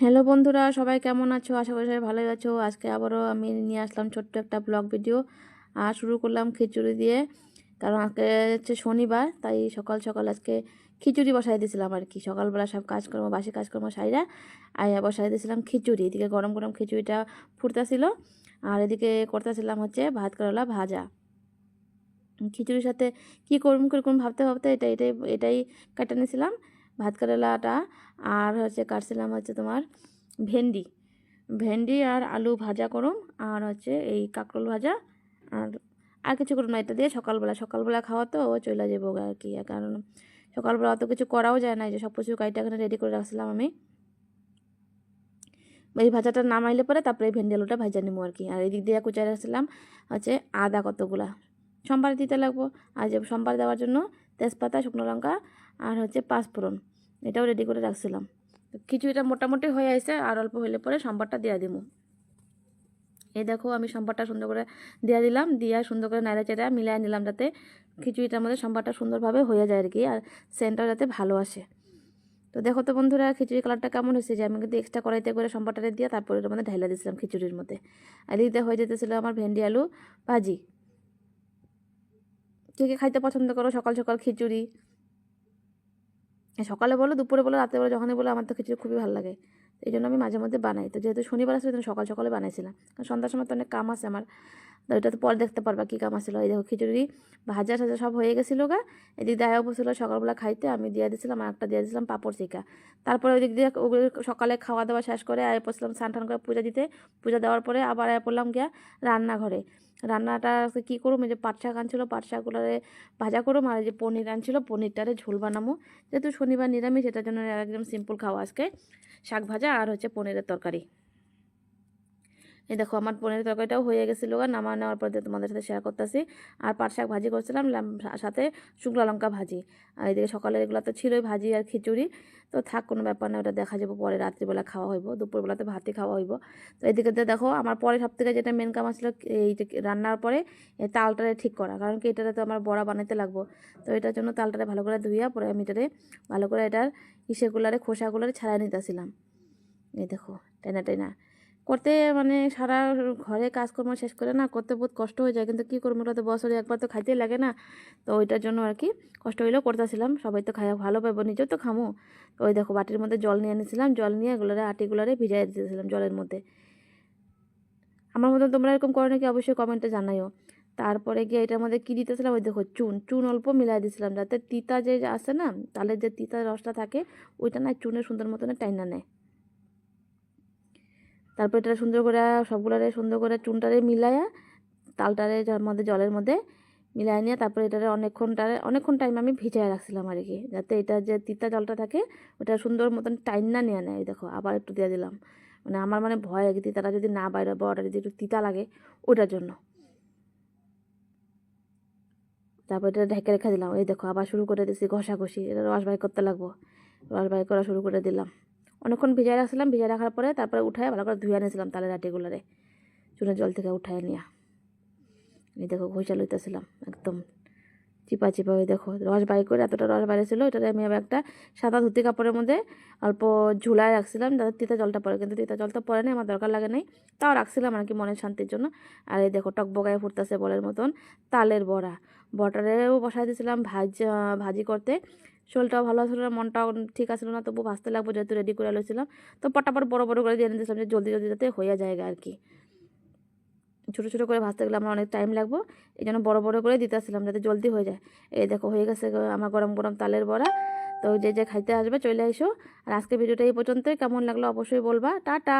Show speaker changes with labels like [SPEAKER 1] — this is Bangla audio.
[SPEAKER 1] হ্যালো বন্ধুরা, সবাই কেমন আছো? আশা করি সবাই ভালোই আছো। আজকে আবারও আমি নিয়ে আসলাম ছোট্ট একটা ব্লগ ভিডিও। আর শুরু করলাম খিচুড়ি দিয়ে, কারণ আজকে হচ্ছে শনিবার, তাই সকাল সকাল আজকে খিচুড়ি বসাই দিয়েছিলাম আর কি। সকালবেলা সব কাজকর্ম, বাসি কাজকর্ম সাইরা আয়া বসাই দিয়েছিলাম খিচুড়ি। এদিকে গরম গরম খিচুড়িটা ফুটতেছিল, আর এদিকে করতেছিলাম হচ্ছে ভাত করলা ভাজা। খিচুড়ির সাথে কী করুন করুন ভাবতে ভাবতে এটা, এটাই এটাই কেটে নিয়েছিলাম ভাত কেরালাটা আর হচ্ছে কাটছিলাম হচ্ছে তোমার ভেন্ডি। ভেন্ডি আর আলু ভাজা করুম আর হচ্ছে এই কাঁকরোল ভাজা আর আর কিছু করুন না, এটা দিয়ে সকালবেলা সকালবেলা খাওয়া তো ও চলে যাব আর কি, কারণ সকালবেলা অত কিছু করাও যায় না যে সব কিছু কাইটা এখানে রেডি করে রাখছিলাম আমি। এই ভাজাটা নামাইলে পরে তারপরে এই ভেন্ডি আলুটা ভাজা নিবো আর কি, আর এদিক দিয়ে কুচাই রাখছিলাম হচ্ছে আদা কতগুলা। সোমবার দিতে লাগবো আর যে সোমবার দেওয়ার জন্য তেজপাতা, শুকনো লঙ্কা আর হচ্ছে পাঁচফোড়ন এটাও রেডি করে রাখছিলাম। খিচুড়িটা মোটামুটি হয়ে আসে আর অল্প হলে পরে সম্বারটা দেওয়া দিব। এই দেখো, আমি সম্বারটা সুন্দর করে দেওয়া দিলাম। দিয়া সুন্দর করে নাড়া চেড়া মিলাই নিলাম যাতে খিচুড়িটার মধ্যে সম্বারটা সুন্দরভাবে হয়ে যায় আর কি, আর সেন্টটা যাতে ভালো আসে। তো দেখো তো বন্ধুরা খিচুড়ি কালারটা কেমন হয়েছে? যে আমি কিন্তু এক্সট্রা কড়াইতে করে সম্বারটা দিয়ে তারপরে এর মধ্যে ঢাইলা দিয়েছিলাম খিচুড়ির মধ্যে। আর এদিকে হয়ে যেতেছিল আমার ভেন্ডি আলু ভাজি। কে কে খাইতে পছন্দ করো, সকাল সকাল খিচুড়ি। সকালে বলো, দুপুরে বলো রাতে বলো, যখনই বলো, আমার তো খিচুড়ি খুবই ভালো লাগে। এই জন্য আমি মাঝে মধ্যে বানাই। তো যেহেতু শনিবার আসলে সকাল সকালে বানাইছিলাম। কারণ সন্ধ্যার সময় তো অনেক কাম আছে আমার। তো তো পরে দেখতে পারবা কী কাম আসছিল এই দেখো খিচুড়ি, ভাজা সাজা সব হয়ে গেছিল গা। এদিক দিয়ে আয়া সকালবেলা খাইতে, আমি দিয়ে দিয়েছিলাম আর একটা দিয়ে দিয়েছিলাম পাপড় চিকা তারপরে ওই দিক দিয়ে ওগুলো সকালে খাওয়া দাওয়া শেষ করে আয় পড়ছিলাম স্নান টান করে পূজা দিতে। পূজা দেওয়ার পরে আবার আয় পড়লাম গিয়া রান্নাঘরে। রান্নাটা কী করুম? যে পাট শাক আনছিলো, পাট শাকগুলোরে ভাজা করুম আর যে পনির আনছিলো, পনিরটারে ঝোল বানাবো যেহেতু শনিবার নিরামিষ, এটার জন্য একদম সিম্পল খাওয়া আজকে। শাক ভাজা আর হচ্ছে পনিরের তরকারি। এই দেখো, আমার পনিরের তরকারিটাও হয়ে গেছিল নামা নেওয়ার পর তোমাদের সাথে শেয়ার করতেছি। আর পাট শাক ভাজি করছিলাম সাথে শুকনো লঙ্কা ভাজি। আর এদিকে সকালের এগুলো তো ছিলই ভাজি আর খিচুড়ি। তো থাক, কোনো ব্যাপার না, ওটা দেখা যাব, পরে রাত্রিবেলা খাওয়া হইব, দুপুরবেলাতে ভাতই খাওয়া হইব। তো এদিকে দেখো, আমার পরে সব থেকে যেটা মেন কাম আসলো, এই রান্নার পরে তালটারে ঠিক করা। কারণ কি এটাতে তো আমার বড়া বানাইতে লাগবো। তো এটার জন্য তালটারে ভালো করে ধুইয়া, পরে আমি এটারে ভালো করে এটার ইসেগুলারে, খোসাগুলারে ছাড়াই নিতেছিলাম। এই দেখো, টেনা টেনা। করতে মানে সারা ঘরে কাজকর্ম শেষ করে না, করতে বহুত কষ্ট হয়ে যায়। কিন্তু কী করব ওটা তো বছরে একবার তো খাইতেই লাগে না। তো ওইটার জন্য আর কি কষ্ট হইলেও করতেছিলাম। সবাই তো খাই ভালো পাবো নিজেও তো খামো। তো ওই দেখো বাটির মধ্যে জল নিয়ে এনেছিলাম। জল নিয়ে এগুলোরে, আটিগুলোরে ভিজাই দিতেছিলাম জলের মধ্যে। আমার মতন তোমরা এরকম করো নাকি অবশ্যই কমেন্টে জানাইও। তারপরে গিয়ে এটার মধ্যে কী দিতেছিলাম? ওই দেখো চুন চুন অল্প মিলাই দিয়েছিলাম যাতে তিতা যে আছে না তাহলে যে তিতা রসটা থাকে, ওইটা না চুনের সুন্দর মতনে টাইনা নেয়। তারপর এটা সুন্দর করে সবগুলারে সুন্দর করে চুনটারে মিলাইয়া তালটারে মধ্যে জলের মধ্যে মিলাই নিয়ে তারপরে এটারে অনেকক্ষণটারে, অনেকক্ষণ টাইম আমি ভিজায় রাখছিলাম আর কি যাতে এটা যে তিতা জলটা থাকে ওটা সুন্দর মতন টাইম না নিয়ে নেয়। দেখো, আবার একটু দিয়ে দিলাম। মানে আমার মানে ভয় লাগে তিতাটা যদি না বাইরে বড়টা যদি একটু তিতা লাগে ওটার জন্য। তারপর এটা ঢেকে রেখে দিলাম। এই দেখো, আবার শুরু করে দিয়েছি ঘষাঘষি, এটা রস বাই করতে লাগবো। রস বাই করা শুরু করে দিলাম। অনেকক্ষণ ভিজায় রাখছিলাম ভিজায় রাখার পরে তারপরে উঠায় ভালো করে ধুয়ে নিয়েছিলাম তালের আটিগুলারে চুনের জল থেকে উঠায় নিয়ে। এই দেখো ঘষা লইতেছিলাম, একদম চিপা চিপা ওই দেখো। রস বাই করে এতটা রস বাইরেছিল এটাতে আমি আবার একটা সাদা ধুতি কাপড়ের মধ্যে অল্প ঝুলায় রাখছিলাম, যাতে তিতা জলটা পড়ে, কিন্তু তিতা জলটা পড়ে না আমার দরকার লাগে নাই, তাও রাখছিলাম আর কি মনের শান্তির জন্য। আর এই দেখো টক বগায় ফুটতেছে বলের মতন তালের বড়া, বটারেও বসাই দিয়েছিলাম ভাজ, ভাজি করতে। শরীরটাও ভালো আসলো না, মনটাও ঠিক আসলো না তবু ভাজতে লাগবো, যেহেতু রেডি করে লইছিলাম তো পটাপট বড় বড় করে দিয়ে দিয়েছিলাম যে জলদি জলদি যাতে হয়ে যায় আর কি। ছোটো ছোটো করে ভাজতে গেলে আমার অনেক টাইম লাগবো, এই জন্য বড়ো বড়ো করে দিতে আসছিলাম যাতে জলদি হয়ে যায়। এই দেখো, হয়ে গেছে আমার গরম গরম তালের বড়া। তো যে যে খাইতে আসবে চলে এসো আর আজকে ভিডিওটা এই পর্যন্তই, কেমন লাগল অবশ্যই বলবা। টাটা!